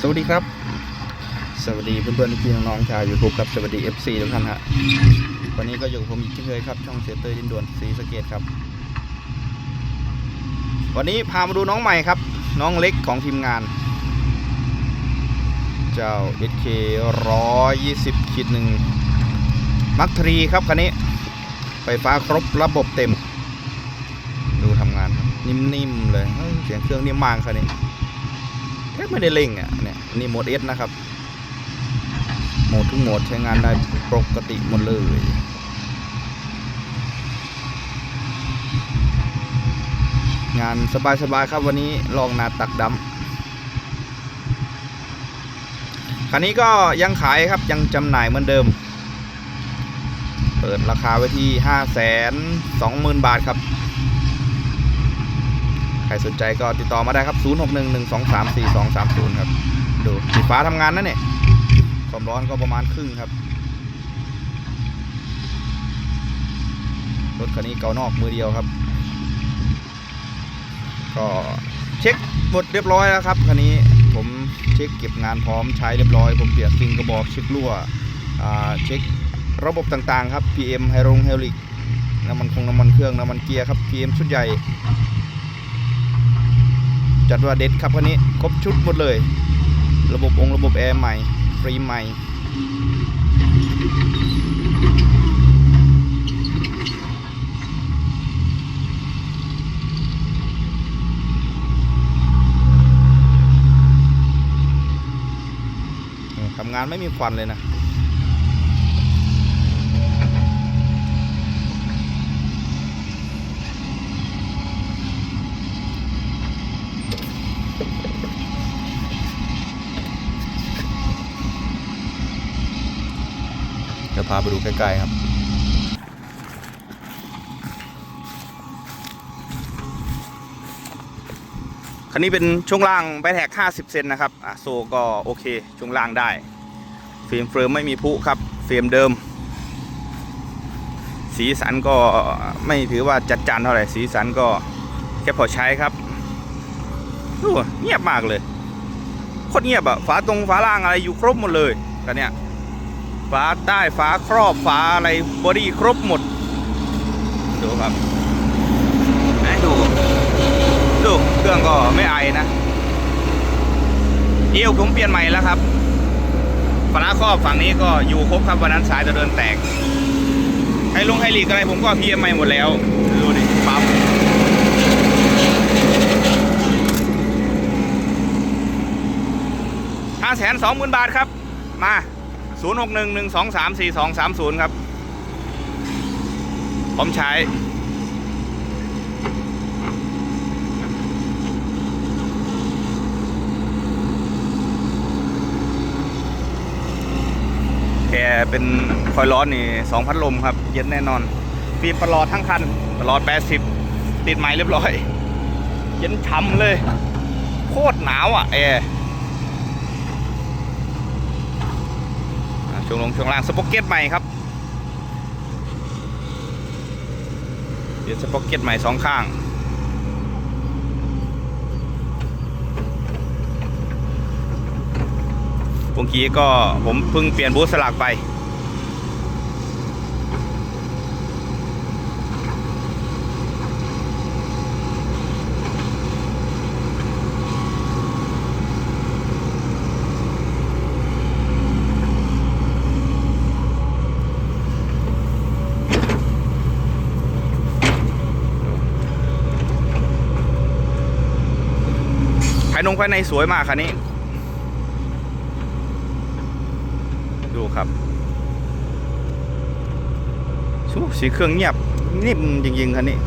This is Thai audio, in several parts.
สวัสดีครับ สวัสดีเพื่อนๆพี่น้องๆชาวยูทูบครับสวัสดี FC ทุกท่านฮะวันนี้ก็อยู่กับผมอีกเช่นเคยครับ ช่องเซเตอร์ดินด่วนสีสะเกตครับ วันนี้พามาดูน้องใหม่ครับ น้องเล็กของทีมงาน เจ้า SK 120ขีดหนึ่งมักทรีครับคันนี้ไฟฟ้าครบระบบเต็ม ดูทำงานนิ่มๆเลยเฮ้ยเสียงเครื่องนิ่มมากคันนี้ แทบไม่ได้เร่งอะเนี่ยนนี่โหมดเอสนะครับโหมดทุกโหมดใช้งานได้ปกติหมดเลยงานสบายๆครับวันนี้ลองนาตักดำคันนี้ก็ยังขายครับยังจำหน่ายเหมือนเดิม เปิดราคาไว้ที่ 5 2 0 0 0 0 บาทครับ ใครสนใจก็ติดต่อมาได้ครับ 0611234230 ครับ ดูสีฟ้าทำงานนะเนี่ย ความร้อนก็ประมาณครึ่งครับ รถคันนี้เกานอกมือเดียวครับ ก็เช็คหมดเรียบร้อยแล้วครับคันนี้ผมเช็คเก็บงานพร้อมใช้เรียบร้อย ผมเปลี่ยนซิงกระบอกเช็ครั่วอ่าเช็คระบบต่างๆ ครับ PM ไฮรงไฮลิกน้ำมันคงน้ำมันเครื่องน้ำมันเกียร์ครับ PM ชุดใหญ่ จัดว่าเด็ดครับคันนี้ครบชุดหมดเลย ระบบองค์ระบบแอร์ใหม่ ฟรีใหม่ ทำงานไม่มีควันเลยนะ พาไปดูใกล้ๆครับ คันนี้เป็นช่วงล่างไบแท็ก 50 เซนนะครับอะโซก็โอเค ช่วงล่างได้เฟิล์มเฟิร์มไม่มีพุครับเฟรมเดิม สีสันก็ไม่ถือว่าจัดจานเท่าไหร่สีสันก็แค่พอใช้ครับเงียบมากเลยโคตรเงียบอะฝาตรงฝาล่างอะไรอยู่ครบหมดเลยกันเนี้ย ฝาใต้ฝาครอบฝาอะไรบอดี้ครบหมด ดูครับให้ดู ดูเครื่องก็ไม่ไอนะ เอวผมเปลี่ยนใหม่แล้วครับฝาครอบฝั่งนี้ก็อยู่ครบครับวันนั้นสายจะเดินแตกให้ลงให้หลีกอะไรผมก็พีเอ็มใหม่หมดแล้ว ดูดิปั๊มห้าแสนสองหมื่นบาทครับ มา 0 6 1 1 2 3 4 2 3 0 ครับ ผมใช้ แกเป็นคอยร้อนนี่สองพัดลมครับ เย็นแน่นอนฟีประหลอดทั้งคันประหลอด 80 ติดใหม่เรียบร้อย เย็นฉ่ำเลย โคตรหนาวอะแอร์ อ่า ช่วงลงช่วงล่างสป็อกเก็ตใหม่ครับเดี๋ยวสป็อกเก็ตใหม่สองข้างเมื่อกี้ก็ผมเพิ่งเปลี่ยนบูสลักไป นงภายในสวยมากคันนี้ ดูครับชูสีเครื่องเงียบนิ่มจริงๆคันนี้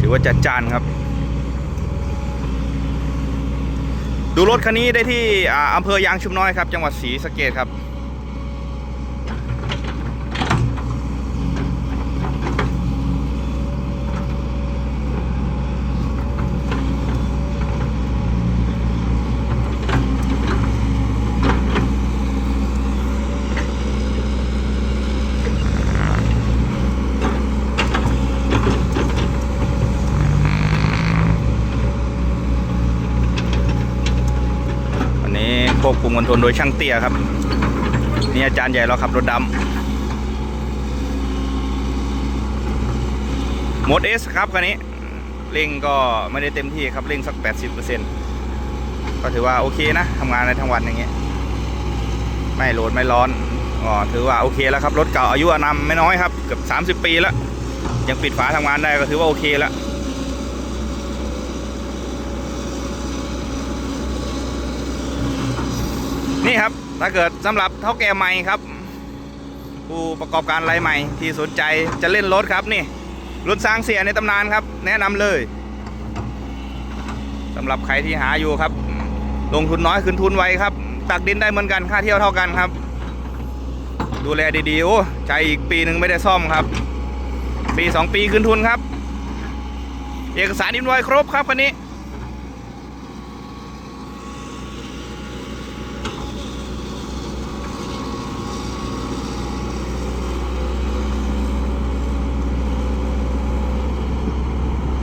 ถือว่าจัดจานครับ ดูรถคันนี้ได้ที่อ่าอำเภอยางชุมน้อยครับ จังหวัดศรีสะเกดครับ ภ ควบคุมคอนโทรลโดยช่างเตี้ยครับ นี่อาจารย์ใหญ่เราขับรถดำโหมด S ครับคันนี้เร่งก็ไม่ได้เต็มที่ครับเร่งสัก 80%ก็ถือว่าโอเคนะทำงานในทั้งวันอย่างเงี้ยไม่โหลดไม่ร้อนอ๋อถือว่าโอเคแล้วครับ รถเก่าอายุอานามไม่น้อยครับ เกือบ 30 ปีแล้ว ยังปิดฝาทำงานได้ก็ถือว่าโอเคแล้ว นี่ครับ ถ้าเกิดสำหรับเท่าแก่ใหม่ครับ ผู้ประกอบการรายใหม่ที่สนใจจะเล่นรถครับนี่รถสร้างเสียในตำนานครับ แนะนำเลยสำหรับใครที่หาอยู่ครับ ลงทุนน้อยคืนทุนไวครับ ตักดินได้เหมือนกันค่าเที่ยวเท่ากันครับ ดูแลดีๆโอ้ใช้อีกปีหนึ่งไม่ได้ซ่อมครับ ปีสองปีคืนทุนครับ เอกสารอินไว้ครบครับคันนี้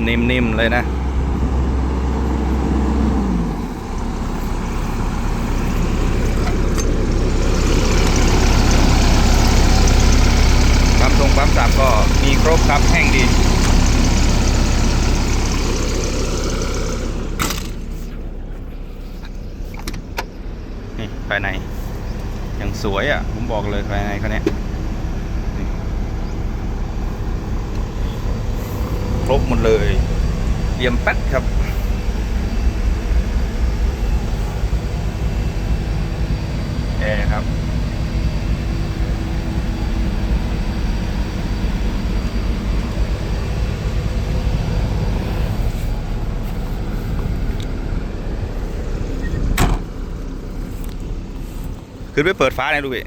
นิ่มๆเลยนะ ปั๊มตรงปั๊มสับก็มีครบครับแห้งดีนี่ภายใน อย่างสวยอะ ผมบอกเลยภายในเขาเนี่ยนี่ค รบหมดเลยเรียมแป๊ดครับแอร์ครับขึ้นไปเปิดฟ้าหน่อยดูพี่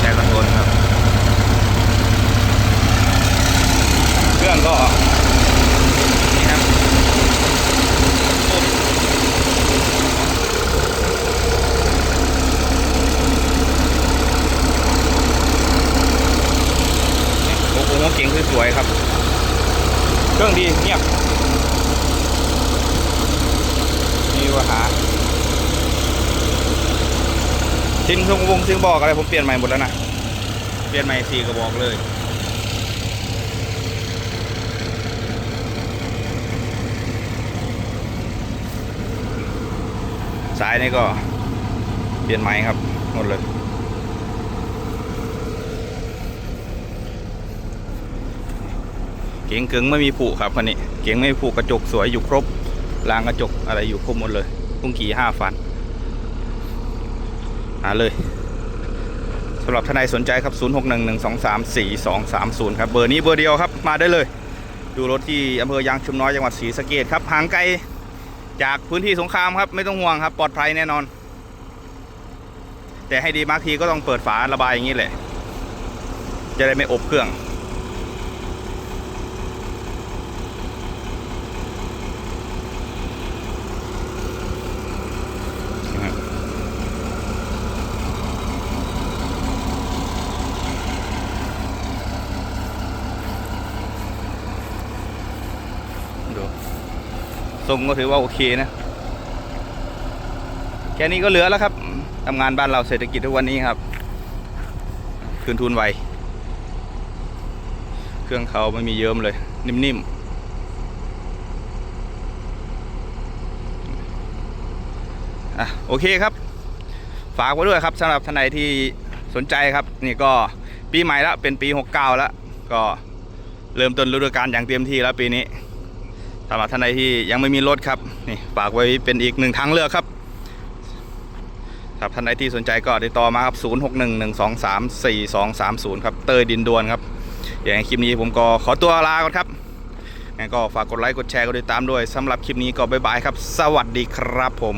แอร์คอนโทรลครับ เครื่องก็ นี่ครับโอ้โหเก่งสวยๆครับ เครื่องดีเงียบมีปัญหา ชิ้นเครื่องวงซึ่งบอกอะไรผมเปลี่ยนใหม่หมดแล้วนะเปลี่ยนใหม่สี่กระบอกเลยสายนี่ก็เปลี่ยนใหม่ครับหมดเลยเก๋งเก๋งไม่มีผูครับคันนี้เก๋งไม่มีผูกระจกสวยอยู่ครบรางกระจกอะไรอยู่ครบหมดเลยพุ่งขี่ห้าฟัน หาเลยสำหรับท่านใดสนใจครับ 0611234230 ครับ เบอร์นี้เบอร์เดียวครับ มาได้เลย ดูรถที่อำเภอยางชุมน้อยจังหวัดศรีสะเกดครับ ห่างไกลจากพื้นที่สงครามครับ ไม่ต้องห่วงครับ ปลอดภัยแน่นอน แต่ให้ดีมากทีก็ต้องเปิดฝาระบายอย่างนี้แหละ จะได้ไม่อบเครื่อง นะครับดูท รงก็ถือว่าโอเคนะ แค่นี้ก็เหลือแล้วครับทำงานบ้านเราเศรษฐกิจทุกวันนี้ครับ คืนทุนไว เครื่องเขาไม่มีเยิ้มเลย นิ่มๆอะโอเคครับ ฝากไว้ด้วยครับสำหรับท่านใดที่สนใจครับ นี่ก็ปีใหม่แล้วเป็นปี 69 แล้ว ก็เริ่มต้นฤดูกาลอย่างเต็มที่แล้วปีนี้ำหรับท่านใดที่ยังไม่มีรถครับนี่ฝากไว้เป็นอีกหนึ่งทางเลือกครับครับท่านใดที่สนใจก็ติดต่อมาครับ 0611234230 ครับเตยดินดวนครับอย่างคลิปนี้ผมก็ขอตัวลาก่อนครับงั้นก็ฝากกดไลค์กดแชร์กดติดตามด้วยสำหรับคลิปนี้ก็บ๊ายบายครับ สวัสดีครับผม